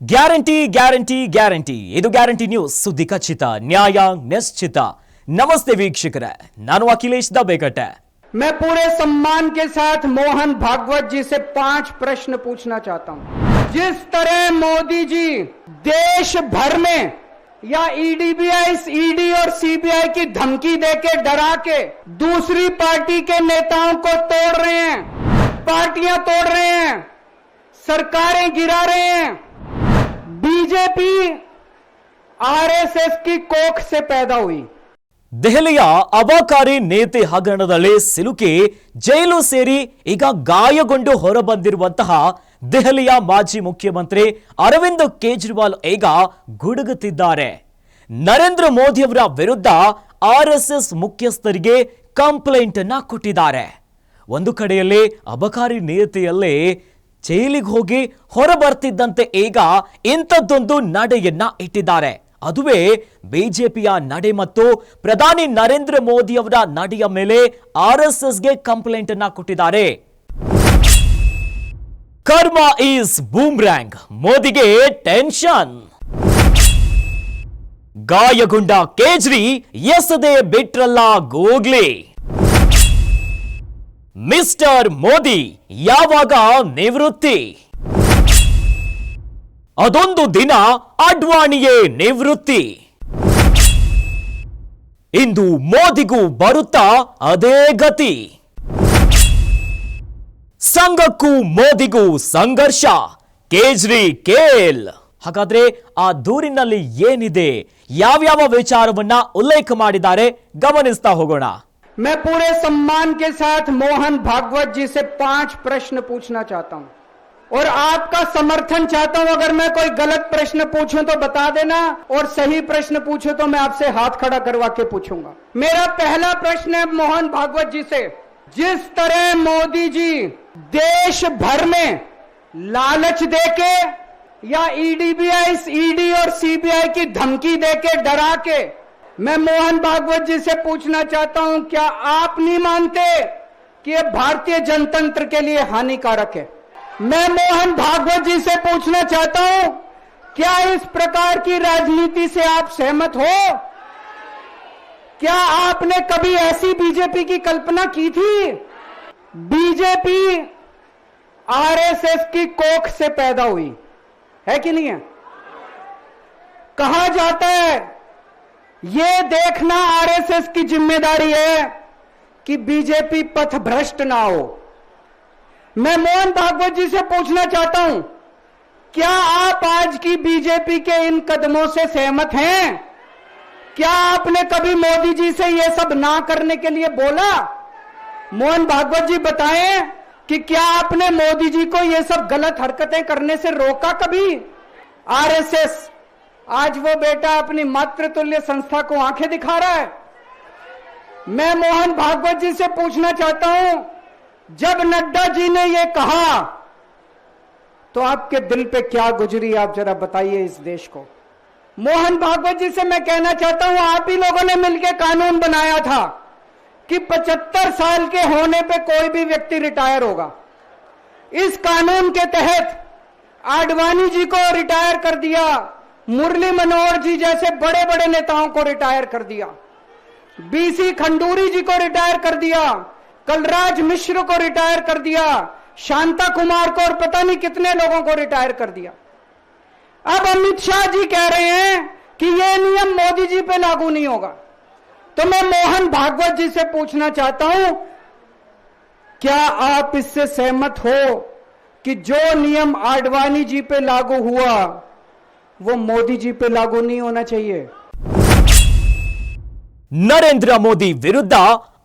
Guarantee guarantee guarantee ಇದು guarantee news ಸುದ್ದಿ ಖಚಿತ ನ್ಯಾಯ ನಿಶ್ಚಿತ ನಮಸ್ತೆ ವೀಕ್ಷಕರೇ ನಾನು ಅಖಿಲೇಶ್ ದಬೇಕಟ್ಟೆ मैं पूरे सम्मान के साथ मोहन भागवत जी से पांच प्रश्न पूछना चाहता हूं जिस तरह मोदी जी देश भर में या ईडीबीआई ईडी और सीबीआई की धमकी देके डरा के दूसरी पार्टी के नेताओं को तोड़ रहे हैं पार्टियां तोड़ रहे हैं सरकारें गिरा रहे हैं बीजेपी आरएसएस की कोख से पैदा हुई ದೆಹಲಿಯ ಅಬಕಾರಿ ನೇತೆ ಹಗರಣದಲ್ಲಿ ಸಿಲುಕಿ ಜೈಲು ಸೇರಿ ಈಗ ಗಾಯಗೊಂಡು ಹೊರಬಂದಿರುವಂತಹ ದೆಹಲಿಯ ಮಾಜಿ ಮುಖ್ಯಮಂತ್ರಿ ಅರವಿಂದ್ ಕೇಜ್ರಿವಾಲ್ ಈಗ ಗುಡುಗುತ್ತಿದ್ದಾರೆ ನರೇಂದ್ರ ಮೋದಿಯವರ ವಿರುದ್ಧ ಆರ್ಎಸ್ಎಸ್ ಮುಖ್ಯಸ್ಥರಿಗೆ ಕಂಪ್ಲೇಂಟ್ ಅನ್ನ ಕೊಟ್ಟಿದ್ದಾರೆ ಒಂದು ಕಡೆಯಲ್ಲಿ ಅಬಕಾರಿ ನೇತೆಯಲ್ಲೇ ಜೈಲಿಗೆ ಹೋಗಿ ಹೊರಬರ್ತಿದ್ದಂತೆ ಈಗ ಇಂಥದ್ದೊಂದು ನಡೆಯನ್ನ ಇಟ್ಟಿದ್ದಾರೆ. ಅದುವೇ ಬಿಜೆಪಿಯ ನಡೆ ಮತ್ತು ಪ್ರಧಾನಿ ನರೇಂದ್ರ ಮೋದಿ ಅವರ ನಡೆಯ ಮೇಲೆ ಆರ್ ಎಸ್ ಎಸ್ಗೆ ಕಂಪ್ಲೇಂಟ್ ಅನ್ನ ಕೊಟ್ಟಿದ್ದಾರೆ. ಕರ್ಮ ಈಸ್ ಬೂಮ್ರ್ಯಾಂಗ್ ಮೋದಿಗೆ ಟೆನ್ಷನ್. ಗಾಯಗೊಂಡ ಕೇಜ್ರಿ, ಎಸದೆ ಬಿಟ್ರಲ್ಲ ಗೂಗ್ಲಿ. ಮಿಸ್ಟರ್ ಮೋದಿ, ಯಾವಾಗ ನಿವೃತ್ತಿ? ಅದೊಂದು ದಿನ ಅಡ್ವಾಣಿಯೇ ನಿವೃತ್ತಿ. ಇಂದು ಮೋದಿಗೂ ಬರುತ್ತಾ ಅದೇ ಗತಿ. ಸಂಘಕ್ಕೂ ಮೋದಿಗೂ ಸಂಘರ್ಷ ಕೇಜ್ರಿ ಕೇಲ್ ಹಾಗಾದ್ರೆ ಆ ದೂರಿನಲ್ಲಿ ಏನಿದೆ? ಯಾವ್ಯಾವ ವಿಚಾರವನ್ನ ಉಲ್ಲೇಖ ಮಾಡಿದ್ದಾರೆ? ಗಮನಿಸ್ತಾ ಹೋಗೋಣ. मैं पूरे सम्मान के साथ मोहन भागवत जी से पाँच प्रश्न पूछना चाहता हूँ। और आपका समर्थन चाहता हूँ, अगर मैं कोई गलत प्रश्न पूछूँ तो बता देना, और सही प्रश्न पूछूँ तो मैं आपसे हाथ खड़ा करवा के पूछूँगा। मेरा पहला प्रश्न है मोहन भागवत जी से। जिस तरह मोदी जी देश भर में लालच देके या ईडीबीआई ईडी और सीबीआई की धमकी देके, डरा के मैं मोहन भागवत जी से पूछना चाहता हूँ, क्या आप नहीं मानते कि यह भारतीय जनतंत्र के लिए हानिकारक है? मैं मोहन भागवत जी से पूछना चाहता हूँ, क्या इस प्रकार की राजनीति से आप सहमत हो? क्या आपने कभी ऐसी बीजेपी की कल्पना की थी? बीजेपी आरएसएस की कोख से पैदा हुई। है कि नहीं है? कहा जाता है ये देखना आरएसएस की ज़िम्मेदारी है कि बीजेपी पथ भ्रष्ट ना हो। मैं मोहन भागवत जी से पूछना चाहता हूँ, क्या आप आज की बीजेपी के इन कदमों से सहमत हैं? क्या आपने कभी मोदी जी से यह सब ना करने के लिए बोला? मोहन भागवत जी बताएँ कि क्या आपने मोदी जी को यह सब गलत हरकतें करने से रोका कभी? आरएसएस आज वो बेटा अपनी मातृतुल्य संस्था को आँखें दिखा रहा है। मैं मोहन भागवत जी से पूछना चाहता हूँ, जब नड्डा जी ने ये कहा तो आपके दिल पे क्या गुजरी, आप जरा बताइए इस देश को। मोहन भागवत जी से मैं कहना चाहता हूँ, आप ही लोगों ने मिलकर कानून बनाया था कि 75 साल के होने पे कोई भी व्यक्ति रिटायर होगा। इस कानून के तहत आडवाणी जी को रिटायर कर दिया। मुरली मनोहर जी जैसे बड़े बड़े नेताओं को रिटायर कर दिया। बीसी खंडूरी जी को रिटायर कर दिया। कलराज मिश्र को रिटायर कर दिया। शांता कुमार को और पता नहीं कितने लोगों को रिटायर कर दिया। अब अमित शाह जी कह रहे हैं कि यह नियम मोदी जी पे लागू नहीं होगा। तो मैं मोहन भागवत जी से पूछना चाहता हूँ, क्या आप इससे सहमत हो कि जो नियम आडवाणी जी पे लागू हुआ वो मोदी जी पे लागू नहीं होना चाहिए ನರೇಂದ್ರ ಮೋದಿ ವಿರುದ್ಧ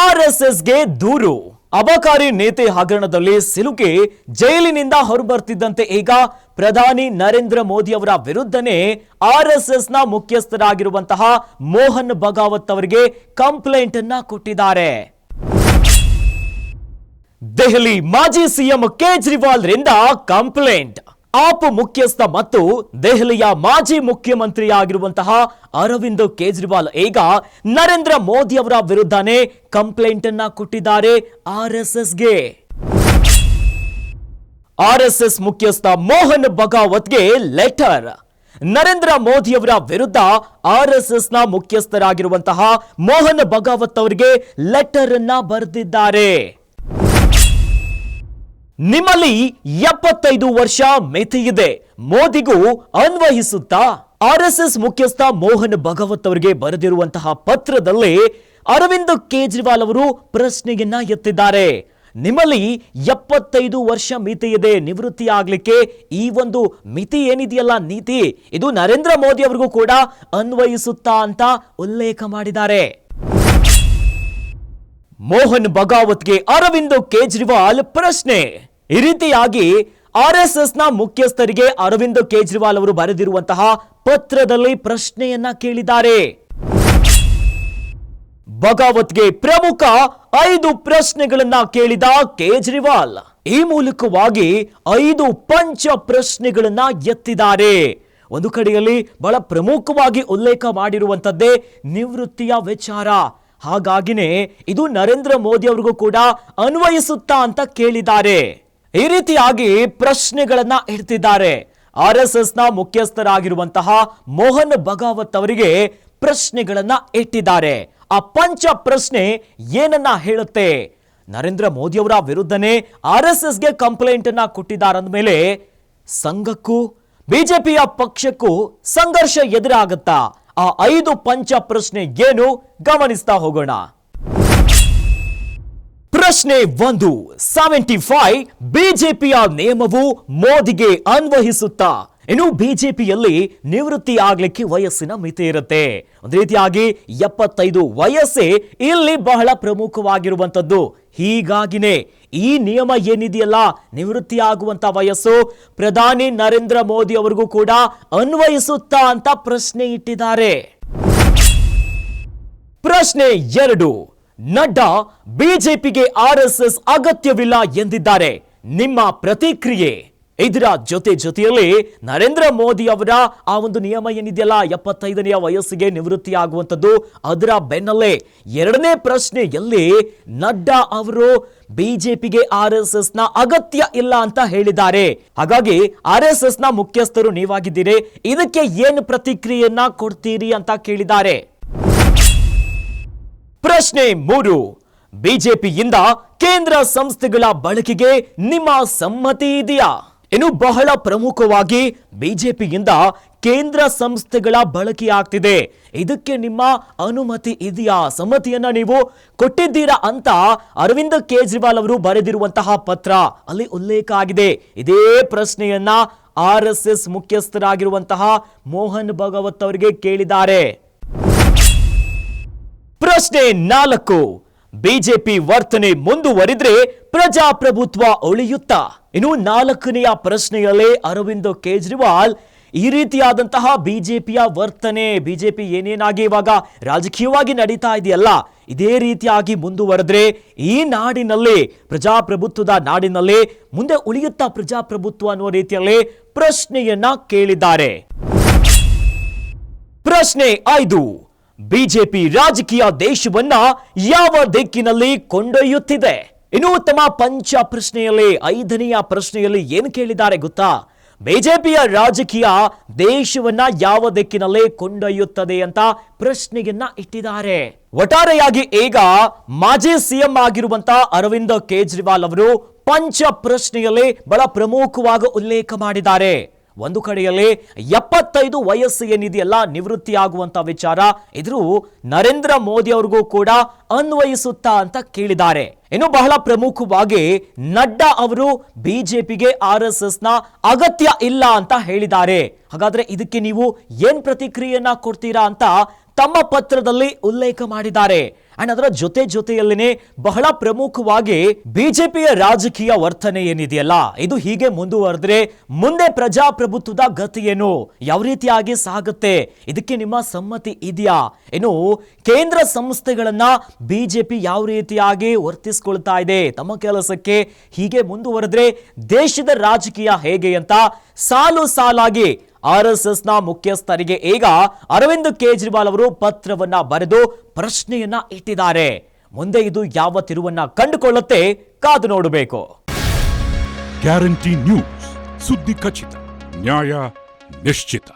ಆರ್ಎಸ್ಎಸ್ಗೆ ದೂರು ಅಬಕಾರಿ ನೇತೆ ಹಗರಣದಲ್ಲಿ ಸಿಲುಕಿ ಜೈಲಿನಿಂದ ಹೊರಬರ್ತಿದ್ದಂತೆ ಈಗ ಪ್ರಧಾನಿ ನರೇಂದ್ರ ಮೋದಿ ಅವರ ವಿರುದ್ಧನೇ ಆರ್ಎಸ್ಎಸ್ನ ಮುಖ್ಯಸ್ಥರಾಗಿರುವಂತಹ ಮೋಹನ್ ಭಗಾವತ್ ಅವರಿಗೆ ಕಂಪ್ಲೇಂಟ್ ಅನ್ನ ಕೊಟ್ಟಿದ್ದಾರೆ ದೆಹಲಿ ಮಾಜಿ ಸಿಎಂ ಕೇಜ್ರಿವಾಲ್ ರಿಂದ ಕಂಪ್ಲೇಂಟ್ ಆಪ್ ಮುಖ್ಯಸ್ಥ ಮತ್ತು ದೆಹಲಿಯ ಮಾಜಿ ಮುಖ್ಯಮಂತ್ರಿಯಾಗಿರುವಂತಹ ಅರವಿಂದ್ ಕೇಜ್ರಿವಾಲ್ ಈಗ ನರೇಂದ್ರ ಮೋದಿ ಅವರ ವಿರುದ್ಧನೇ ಕಂಪ್ಲೇಂಟ್ ಅನ್ನ ಕೊಟ್ಟಿದ್ದಾರೆ ಆರ್ ಎಸ್ ಆರ್ಎಸ್ಎಸ್ ಮುಖ್ಯಸ್ಥ ಮೋಹನ್ ಬಗಾವತ್ಗೆ ಲೆಟರ್. ನರೇಂದ್ರ ಮೋದಿ ಅವರ ವಿರುದ್ಧ ಆರ್ಎಸ್ಎಸ್ನ ಮುಖ್ಯಸ್ಥರಾಗಿರುವಂತಹ ಮೋಹನ್ ಬಗಾವತ್ ಅವರಿಗೆ ಲೆಟರ್ ಅನ್ನ ಬರೆದಿದ್ದಾರೆ. ನಿಮ್ಮಲ್ಲಿ ಎಪ್ಪತ್ತೈದು ವರ್ಷ ಮಿತಿ ಮೋದಿಗೂ ಅನ್ವಯಿಸುತ್ತಾ ಆರ್ಎಸ್ಎಸ್ ಮುಖ್ಯಸ್ಥ ಮೋಹನ್ ಭಗವತ್ ಅವರಿಗೆ ಬರೆದಿರುವಂತಹ ಪತ್ರದಲ್ಲಿ ಅರವಿಂದ್ ಕೇಜ್ರಿವಾಲ್ ಅವರು ಪ್ರಶ್ನೆಯನ್ನ ಎತ್ತಿದ್ದಾರೆ. ನಿಮ್ಮಲ್ಲಿ ಎಪ್ಪತ್ತೈದು ವರ್ಷ ಮಿತಿ ಇದೆ, ನಿವೃತ್ತಿ ಆಗ್ಲಿಕ್ಕೆ ಈ ಒಂದು ಮಿತಿ ಏನಿದೆಯಲ್ಲ ನೀತಿ, ಇದು ನರೇಂದ್ರ ಮೋದಿ ಅವರಿಗೂ ಕೂಡ ಅನ್ವಯಿಸುತ್ತಾ ಅಂತ ಉಲ್ಲೇಖ ಮಾಡಿದ್ದಾರೆ. ಮೋಹನ್ ಬಗಾವತ್ಗೆ ಅರವಿಂದ್ ಕೇಜ್ರಿವಾಲ್ ಪ್ರಶ್ನೆ. ಈ ರೀತಿಯಾಗಿ ಆರ್ ಎಸ್ ಎಸ್ನ ಮುಖ್ಯಸ್ಥರಿಗೆ ಅರವಿಂದ್ ಕೇಜ್ರಿವಾಲ್ ಅವರು ಬರೆದಿರುವಂತಹ ಪತ್ರದಲ್ಲಿ ಪ್ರಶ್ನೆಯನ್ನ ಕೇಳಿದ್ದಾರೆ. ಬಗಾವತ್ಗೆ ಪ್ರಮುಖ ಐದು ಪ್ರಶ್ನೆಗಳನ್ನ ಕೇಳಿದ ಕೇಜ್ರಿವಾಲ್. ಈ ಮೂಲಕವಾಗಿ ಐದು ಪಂಚ ಪ್ರಶ್ನೆಗಳನ್ನ ಎತ್ತಿದ್ದಾರೆ. ಒಂದು ಕಡೆಯಲ್ಲಿ ಬಹಳ ಪ್ರಮುಖವಾಗಿ ಉಲ್ಲೇಖ ಮಾಡಿರುವಂತದ್ದೇ ನಿವೃತ್ತಿಯ ವಿಚಾರ. ಹಾಗಾಗಿನೇ ಇದು ನರೇಂದ್ರ ಮೋದಿ ಅವರಿಗೂ ಕೂಡ ಅನ್ವಯಿಸುತ್ತಾ ಅಂತ ಕೇಳಿದ್ದಾರೆ. ಈ ರೀತಿಯಾಗಿ ಪ್ರಶ್ನೆಗಳನ್ನ ಇಡ್ತಿದ್ದಾರೆ. ಆರ್ ಎಸ್ ಎಸ್ನ ಮುಖ್ಯಸ್ಥರಾಗಿರುವಂತಹ ಮೋಹನ್ ಬಗಾವತ್ ಅವರಿಗೆ ಪ್ರಶ್ನೆಗಳನ್ನ ಇಟ್ಟಿದ್ದಾರೆ. ಆ ಪಂಚ ಪ್ರಶ್ನೆ ಏನನ್ನ ಹೇಳುತ್ತೆ? ನರೇಂದ್ರ ಮೋದಿ ಅವರ ವಿರುದ್ಧನೇ ಆರ್ ಎಸ್ ಎಸ್ಗೆ ಕಂಪ್ಲೇಂಟ್ ಅನ್ನ ಕೊಟ್ಟಿದ್ದಾರಂದ್ಮೇಲೆ ಸಂಘಕ್ಕೂ ಬಿಜೆಪಿಯ ಪಕ್ಷಕ್ಕೂ ಸಂಘರ್ಷ ಎದುರಾಗುತ್ತಾ? ಆ ಐದು ಪಂಚ ಪ್ರಶ್ನೆ ಏನು? ಗಮನಿಸ್ತಾ ಹೋಗೋಣ. ಪ್ರಶ್ನೆ ಒಂದು ಸೆವೆಂಟಿ ಫೈವ್ ಬಿಜೆಪಿಯ ನಿಯಮವು ಮೋದಿಗೆ ಅನ್ವಯಿಸುತ್ತಾ? ಇನ್ನು ಬಿಜೆಪಿಯಲ್ಲಿ ನಿವೃತ್ತಿ ಆಗ್ಲಿಕ್ಕೆ ವಯಸ್ಸಿನ ಮಿತಿ ಇರುತ್ತೆ. ಒಂದು ರೀತಿಯಾಗಿ ಎಪ್ಪತ್ತೈದು ವಯಸ್ಸೇ ಇಲ್ಲಿ ಬಹಳ ಪ್ರಮುಖವಾಗಿರುವಂತದ್ದು ಹೀಗಾಗಿನೇ ಈ ನಿಯಮ ಏನಿದೆಯಲ್ಲ? ನಿವೃತ್ತಿ ಆಗುವಂತ ವಯಸ್ಸು? ಪ್ರಧಾನಿ ನರೇಂದ್ರ ಮೋದಿ ಅವರಿಗೂ ಕೂಡ ಅನ್ವಯಿಸುತ್ತಾ ಅಂತ ಪ್ರಶ್ನೆ ಇಟ್ಟಿದ್ದಾರೆ. ಪ್ರಶ್ನೆ ಎರಡು. ನಡ್ಡಾ ಬಿಜೆಪಿಗೆ ಆರ್ಎಸ್ಎಸ್ ಅಗತ್ಯವಿಲ್ಲ ಎಂದಿದ್ದಾರೆ. ನಿಮ್ಮ ಪ್ರತಿಕ್ರಿಯೆ? ಇದರ ಜೊತೆ ಜೊತೆಯಲ್ಲಿ ನರೇಂದ್ರ ಮೋದಿ ಅವರ ಆ ಒಂದು ನಿಯಮ ಏನಿದೆಯಲ್ಲ, ಎಪ್ಪತ್ತೈದನೆಯ ವಯಸ್ಸಿಗೆ ನಿವೃತ್ತಿ ಆಗುವಂಥದ್ದು ಅದರ ಬೆನ್ನಲ್ಲೇ ಎರಡನೇ ಪ್ರಶ್ನೆಯಲ್ಲಿ ನಡ್ಡಾ ಅವರು ಬಿಜೆಪಿಗೆ ಆರ್ ಎಸ್ ಎಸ್ನ ಅಗತ್ಯ ಇಲ್ಲ ಅಂತ ಹೇಳಿದ್ದಾರೆ. ಹಾಗಾಗಿ ಆರ್ ಎಸ್ ಎಸ್ನ ಮುಖ್ಯಸ್ಥರು ನೀವಾಗಿದ್ದೀರಿ, ಇದಕ್ಕೆ ಏನು ಪ್ರತಿಕ್ರಿಯೆಯನ್ನ ಕೊಡ್ತೀರಿ ಅಂತ ಕೇಳಿದ್ದಾರೆ. ಪ್ರಶ್ನೆ ಮೂರು, ಬಿಜೆಪಿಯಿಂದ ಕೇಂದ್ರ ಸಂಸ್ಥೆಗಳ ಬಳಕೆಗೆ ನಿಮ್ಮ ಸಮ್ಮತಿ ಇದೆಯಾ? ಇನ್ನು ಬಹಳ ಪ್ರಮುಖವಾಗಿ ಬಿಜೆಪಿಯಿಂದ ಕೇಂದ್ರ ಸಂಸ್ಥೆಗಳ ಬಳಕೆಯಾಗ್ತಿದೆ. ಇದಕ್ಕೆ ನಿಮ್ಮ ಅನುಮತಿ ಇದೆಯಾ? ಸಮ್ಮತಿಯನ್ನ ನೀವು ಕೊಟ್ಟಿದ್ದೀರಾ ಅಂತ ಅರವಿಂದ್ ಕೇಜ್ರಿವಾಲ್ ಅವರು ಬರೆದಿರುವಂತಹ ಪತ್ರ. ಅಲ್ಲಿ ಉಲ್ಲೇಖ ಆಗಿದೆ. ಇದೇ ಪ್ರಶ್ನೆಯನ್ನ ಆರ್ ಎಸ್ ಎಸ್ ಮುಖ್ಯಸ್ಥರಾಗಿರುವಂತಹ ಮೋಹನ್ ಭಗವತ್ ಅವರಿಗೆ ಕೇಳಿದ್ದಾರೆ. ಪ್ರಶ್ನೆ ನಾಲ್ಕು. ಬಿಜೆಪಿ ವರ್ತನೆ ಮುಂದುವರಿದ್ರೆ ಪ್ರಜಾಪ್ರಭುತ್ವ ಉಳಿಯುತ್ತಾ? ಇನ್ನು ನಾಲ್ಕನೆಯ ಪ್ರಶ್ನೆಯಲ್ಲೇ ಅರವಿಂದ್ ಕೇಜ್ರಿವಾಲ್, ಈ ರೀತಿಯಾದಂತಹ ಬಿಜೆಪಿಯ ವರ್ತನೆ, ಬಿಜೆಪಿ ಏನೇನಾಗಿ ಇವಾಗ ರಾಜಕೀಯವಾಗಿ ನಡೀತಾ ಇದೆಯಲ್ಲ, ಇದೇ ರೀತಿಯಾಗಿ ಮುಂದುವರೆದ್ರೆ ಈ ನಾಡಿನಲ್ಲಿ, ಪ್ರಜಾಪ್ರಭುತ್ವದ ನಾಡಿನಲ್ಲಿ ಮುಂದೆ ಉಳಿಯುತ್ತಾ ಪ್ರಜಾಪ್ರಭುತ್ವ ಅನ್ನುವ ರೀತಿಯಲ್ಲಿ ಪ್ರಶ್ನೆಯನ್ನ ಕೇಳಿದ್ದಾರೆ. ಪ್ರಶ್ನೆ ಐದು. ಬಿಜೆಪಿ ರಾಜಕೀಯ ದೇಶವನ್ನ ಯಾವ ದಿಕ್ಕಿನಲ್ಲಿ ಕೊಂಡೊಯ್ಯುತ್ತಿದೆ? ಇನ್ನು ತಮ್ಮ ಪಂಚ ಪ್ರಶ್ನೆಯಲ್ಲಿ, ಐದನೆಯ ಪ್ರಶ್ನೆಯಲ್ಲಿ ಏನು ಕೇಳಿದ್ದಾರೆ ಗೊತ್ತಾ? ಬಿಜೆಪಿಯ ರಾಜಕೀಯ ದೇಶವನ್ನ ಯಾವ ದಿಕ್ಕಿನಲ್ಲಿ ಕೊಂಡೊಯ್ಯುತ್ತದೆ ಅಂತ ಪ್ರಶ್ನೆಯನ್ನ ಇಟ್ಟಿದ್ದಾರೆ. ಒಟ್ಟಾರೆಯಾಗಿ ಈಗ ಮಾಜಿ ಸಿಎಂ ಆಗಿರುವಂತ ಅರವಿಂದ್ ಕೇಜ್ರಿವಾಲ್ ಅವರು ಪಂಚ ಪ್ರಶ್ನೆಯಲ್ಲಿ ಬಹಳ ಪ್ರಮುಖವಾಗಿ ಉಲ್ಲೇಖ ಮಾಡಿದ್ದಾರೆ. ಒಂದು ಕಡೆಯಲ್ಲಿ ಎಪ್ಪತ್ತೈದು ವಯಸ್ಸು ಏನಿದೆಯಲ್ಲ ನಿವೃತ್ತಿ ಆಗುವಂತ ವಿಚಾರ. ಇದ್ರು ನರೇಂದ್ರ ಮೋದಿ ಅವ್ರಿಗೂ ಕೂಡ ಅನ್ವಯಿಸುತ್ತಾ ಅಂತ ಕೇಳಿದ್ದಾರೆ. ಇನ್ನು ಬಹಳ ಪ್ರಮುಖವಾಗಿ ನಡ್ಡಾ ಅವರು ಬಿಜೆಪಿಗೆ ಆರ್ ಎಸ್ ಎಸ್ನ ಅಗತ್ಯ ಇಲ್ಲ ಅಂತ ಹೇಳಿದ್ದಾರೆ. ಹಾಗಾದ್ರೆ ಇದಕ್ಕೆ ನೀವು ಏನ್ ಪ್ರತಿಕ್ರಿಯೆಯನ್ನ ಕೊಡ್ತೀರಾ ಅಂತ ತಮ್ಮ ಪತ್ರದಲ್ಲಿ ಉಲ್ಲೇಖ ಮಾಡಿದ್ದಾರೆ. ಅಂಡ್ ಅದರ ಜೊತೆ ಜೊತೆಯಲ್ಲೇನೆ ಬಹಳ ಪ್ರಮುಖವಾಗಿ ಬಿಜೆಪಿಯ ರಾಜಕೀಯ ವರ್ತನೆ ಏನಿದೆಯಲ್ಲ, ಇದು ಹೀಗೆ ಮುಂದುವರೆದ್ರೆ ಮುಂದೆ ಪ್ರಜಾಪ್ರಭುತ್ವದ ಗತಿ ಏನು ಯಾವ ರೀತಿಯಾಗಿ ಸಾಗುತ್ತೆ, ಇದಕ್ಕೆ ನಿಮ್ಮ ಸಮ್ಮತಿ ಇದೆಯಾ, ಏನು ಕೇಂದ್ರ ಸಂಸ್ಥೆಗಳನ್ನ ಬಿಜೆಪಿ ಯಾವ ರೀತಿಯಾಗಿ ವರ್ತಿಸ್ಕೊಳ್ತಾ ಇದೆ, ತಮ್ಮ ಕೆಲಸಕ್ಕೆ ಹೀಗೆ ಮುಂದುವರೆದ್ರೆ ದೇಶದ ರಾಜಕೀಯ ಹೇಗೆ ಅಂತ ಸಾಲು ಸಾಲಾಗಿ ಆರ್ ಎಸ್ ಎಸ್ನ ಮುಖ್ಯಸ್ಥರಿಗೆ ಈಗ ಅರವಿಂದ್ ಕೇಜ್ರಿವಾಲ್ ಅವರು ಪತ್ರವನ್ನ ಬರೆದು ಪ್ರಶ್ನೆಯನ್ನ ಇಟ್ಟಿದ್ದಾರೆ. ಮುಂದೆ ಇದು ಯಾವ ತಿರುವನ್ನ ಕಂಡುಕೊಳ್ಳುತ್ತೆ ಕಾದು ನೋಡಬೇಕು. ಗ್ಯಾರಂಟಿ ನ್ಯೂಸ್ ಸುದ್ದಿ ಖಚಿತ, ನ್ಯಾಯ ನಿಶ್ಚಿತ.